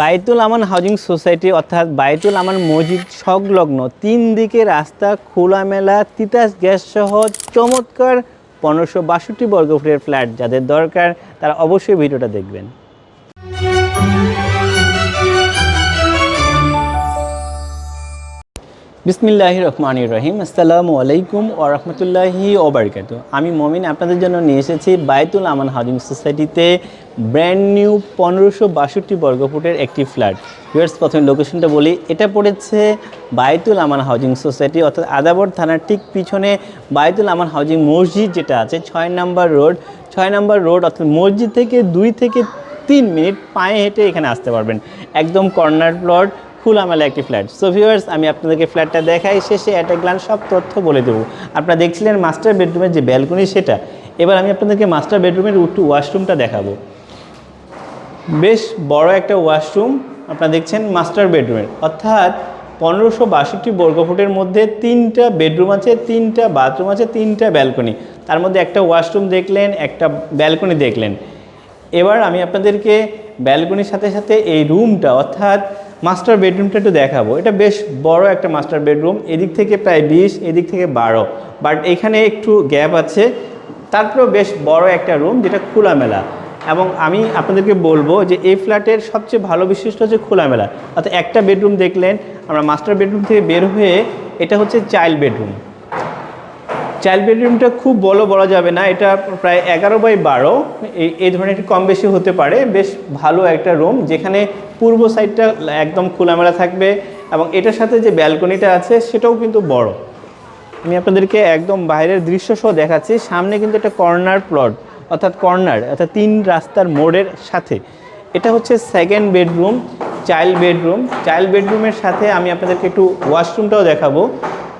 বাইতুল Aman housing society অর্থাৎ বাইতুল আমান মসজিদ সংলগ্ন তিন দিকে রাস্তা, খোলামেলা, তিতাস গ্যাস সহ চমৎকার পনেরোশো বাষট্টি বর্গফুটের ফ্ল্যাট। যাদের দরকার, তারা অবশ্যই ভিডিওটা দেখবেন। বিসমিল্লাহ রহমান রহিম। আসসালামু আলাইকুম ও রহমতুল্লাহি ওবরকাত আমি মমিন, আপনাদের জন্য নিয়ে এসেছি বাইতুল আমান হাউজিং সোসাইটিতে ব্র্যান্ড নিউ পনেরোশো বাষট্টি বর্গফুটের একটি ফ্ল্যাট ভিউয়ার্স প্রথমে লোকেশনটা বলি, এটা পড়েছে বাইতুল আমান হাউজিং সোসাইটি, অর্থাৎ আদাবর থানার ঠিক পিছনে বাইতুল আমান হাউজিং মসজিদ যেটা আছে, ছয় নম্বর রোড। ছয় নম্বর রোড, অর্থাৎ মসজিদ থেকে দুই থেকে তিন মিনিট পায়ে হেঁটে এখানে আসতে পারবেন। একদম কর্নার প্লট খোলামেলা একটি ফ্ল্যাট। সো ভিউয়ার্স আমি আপনাদেরকে ফ্ল্যাটটা দেখাই, শেষে অ্যাট এ গ্লান্স সব তথ্য বলে দেবো। আপনারা দেখছিলেন মাস্টার বেডরুমের যে ব্যালকনি সেটা। এবার আমি আপনাদেরকে মাস্টার বেডরুমের একটু ওয়াশরুমটা দেখাবো। বেশ বড় একটা ওয়াশরুম আপনারা দেখছেন মাস্টার বেডরুমের অর্থাৎ পনেরোশো বাষট্টি বর্গফুটের মধ্যে তিনটা বেডরুম আছে, তিনটা বাথরুম আছে, তিনটা ব্যালকনি তার মধ্যে একটা ওয়াশরুম দেখলেন, একটা ব্যালকনি দেখলেন। এবার আমি আপনাদেরকে ব্যালকনির সাথে সাথে এই রুমটা অর্থাৎ মাস্টার বেডরুমটা একটু দেখাবো। এটা বেশ বড় একটা মাস্টার বেডরুম, এদিক থেকে প্রায় বিশ, এদিক থেকে বারো। বাট এখানে একটু গ্যাপ আছে। তারপরেও বেশ বড় একটা রুম যেটা খোলামেলা। এবং আমি আপনাদেরকে বলব যে এই ফ্ল্যাটের সবচেয়ে ভালো বিশিষ্ট হচ্ছে খোলামেলা। অর্থাৎ একটা বেডরুম দেখলেন, আমরা মাস্টার বেডরুম থেকে বের হয়ে এটা হচ্ছে চাইল্ড বেডরুম। চাইল্ড বেডরুমটা খুব বড় বলা যাবে না, এটা প্রায় এগারো বাই বারো। এই ধরনের একটু কম বেশি হতে পারে। বেশ ভালো একটা রুম, যেখানে পূর্ব সাইডটা একদম খোলামেলা থাকবে এবং এটার সাথে যে ব্যালকনিটা আছে, সেটাও কিন্তু বড়। আমি আপনাদেরকে একদম বাইরের দৃশ্য সহ দেখাচ্ছি। সামনে কিন্তু একটা কর্নার প্লট, অর্থাৎ কর্নার, অর্থাৎ তিন রাস্তার মোড়ের সাথে। এটা হচ্ছে second bedroom, child bedroom. Child বেডরুমের সাথে আমি আপনাদেরকে একটু ওয়াশরুমটাও দেখাবো।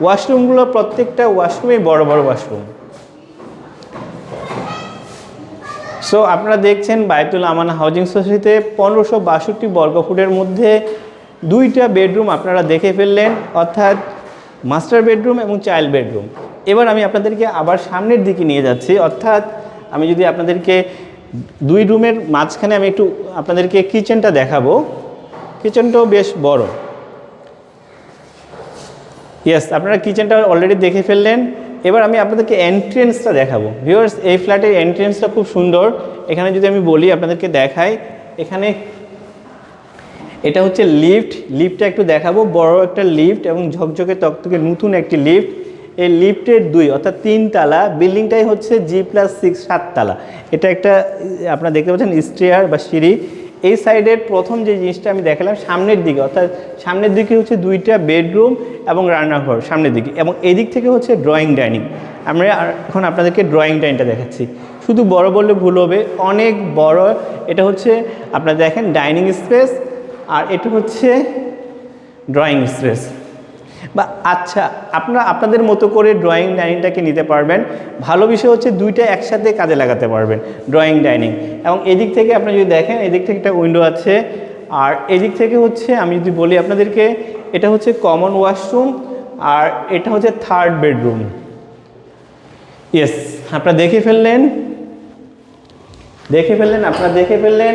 ওয়াশরুমগুলো প্রত্যেকটা ওয়াশরুমেই বড় বড় ওয়াশরুম। সো আপনারা দেখছেন বায়তুল আমান হাউজিং সোসাইটিতে পনেরোশো বাষট্টি বর্গফুটের মধ্যে দুইটা বেডরুম আপনারা দেখে ফেললেন, অর্থাৎ মাস্টার বেডরুম এবং চাইল্ড বেডরুম। এবার আমি আপনাদেরকে আবার সামনের দিকে নিয়ে যাচ্ছি, অর্থাৎ আমি যদি আপনাদেরকে দুই রুমের মাঝখানে আমি একটু আপনাদেরকে কিচেনটা দেখাবো। কিচেনটাও বেশ বড়। ইয়েস আপনারা কিচেনটা অলরেডি দেখে ফেললেন। এবার আমি আপনাদেরকে এন্ট্রেন্সটা দেখাবো। ভিউয়ার্স এই ফ্ল্যাটের এন্ট্রেন্সটা খুব সুন্দর। এখানে যদি আমি বলি, আপনাদেরকে দেখাই। এখানে এটা হচ্ছে লিফট লিফটটা একটু দেখাবো। বড় একটা লিফট এবং ঝকঝকে তকতকে নতুন একটি লিফট এই লিফটের দুই, অর্থাৎ তিন তালা। বিল্ডিংটাই হচ্ছে জি প্লাস সিক্স সাততলা এটা একটা, আপনারা দেখতে পাচ্ছেন স্টেয়ার বা সিঁড়ি। এই সাইডের প্রথম যে জিনিসটা আমি দেখালাম, সামনের দিকে, অর্থাৎ সামনের দিকে হচ্ছে দুইটা বেডরুম এবং রান্নাঘর সামনের দিকে এবং এদিক থেকে হচ্ছে ড্রয়িং ডাইনিং আমরা এখন আপনাদেরকে ড্রয়িং ডাইনটা দেখাচ্ছি। শুধু বড় বললে ভুল হবে, অনেক বড়, এটা হচ্ছে, আপনারা দেখেন ডাইনিং স্পেস আর এটা হচ্ছে ড্রয়িং স্পেস বা আচ্ছা আপনারা আপনাদের মতো করে ড্রয়িং ডাইনিংটাকে নিতে পারবেন। ভালো বিষয় হচ্ছে দুইটা একসাথে কাজে লাগাতে পারবেন ড্রয়িং ডাইনিং এবং এদিক থেকে আপনারা যদি দেখেন, এদিক থেকে একটা উইন্ডো আছে। আর এদিক থেকে হচ্ছে, আমি যদি বলি আপনাদেরকে, এটা হচ্ছে কমন ওয়াশরুম আর এটা হচ্ছে থার্ড বেডরুম ইয়েস আপনারা দেখে ফেললেন। দেখে ফেললেন, আপনারা দেখে ফেললেন।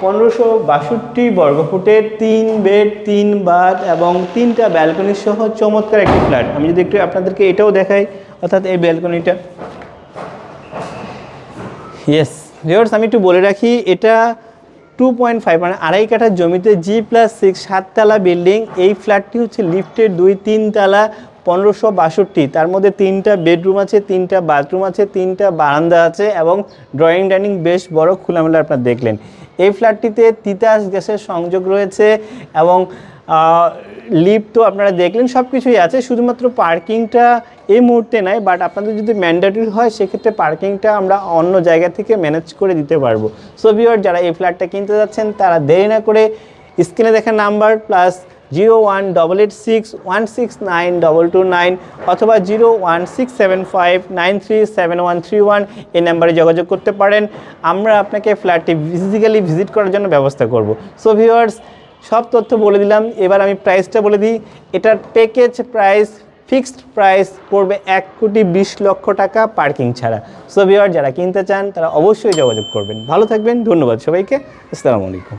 পনেরোশো বাষট্টি বর্গফুটের তিন বেড, তিন বাথ এবং তিনটা ব্যালকনি সহ চমৎকার একটি ফ্ল্যাট আমি যদি একটু আপনাদেরকে এটাও দেখাই, অর্থাৎ এই ব্যালকনিটা ইয়েস ভিওর্স আমি একটু বলে রাখি, এটা টু পয়েন্ট ফাইভ মানে আড়াই কাঠার জমিতে জি প্লাস সিক্স সাততলা বিল্ডিং এই ফ্ল্যাটটি হচ্ছে লিফটের দুই তিনতলা পনেরোশো বাষট্টি। তার মধ্যে তিনটা বেডরুম আছে, তিনটা বাথরুম আছে, তিনটা বারান্দা আছে এবং ড্রয়িং ডাইনিং বেশ বড় খোলামেলা আপনারা দেখলেন। এই ফ্ল্যাটটিতে তিতাস গ্যাসের সংযোগ রয়েছে এবং লিফট তো আপনারা দেখলেন সব কিছুই আছে, শুধুমাত্র পার্কিংটা এই মুহূর্তে নাই বাট আপনাদের যদি ম্যান্ডেটরি হয়, সেক্ষেত্রে পার্কিংটা আমরা অন্য জায়গা থেকে ম্যানেজ করে দিতে পারব। সো ভিওর যারা এই ফ্ল্যাটটা কিনতে যাচ্ছেন, তারা দেরি না করে স্ক্রিনে দেখা number plus zero one double eight six one six nine double two nine অথবা zero one six seven five nine three seven one three one এই নাম্বারে যোগাযোগ করতে পারেন। আমরা আপনাকে ফ্ল্যাটটি ফিজিক্যালি ভিজিট করার জন্য ব্যবস্থা করব। সো ভিওয়ার্স সব তথ্য বলে দিলাম। এবার আমি প্রাইসটা বলে দিই। এটার প্যাকেজ প্রাইস ফিক্সড প্রাইস পড়বে এক কোটি বিশ লক্ষ টাকা পার্কিং ছাড়া। সো ভিওয়ার যারা কিনতে চান, তারা অবশ্যই যোগাযোগ করবেন। ভালো থাকবেন। ধন্যবাদ সবাইকে। আসসালামু আলাইকুম।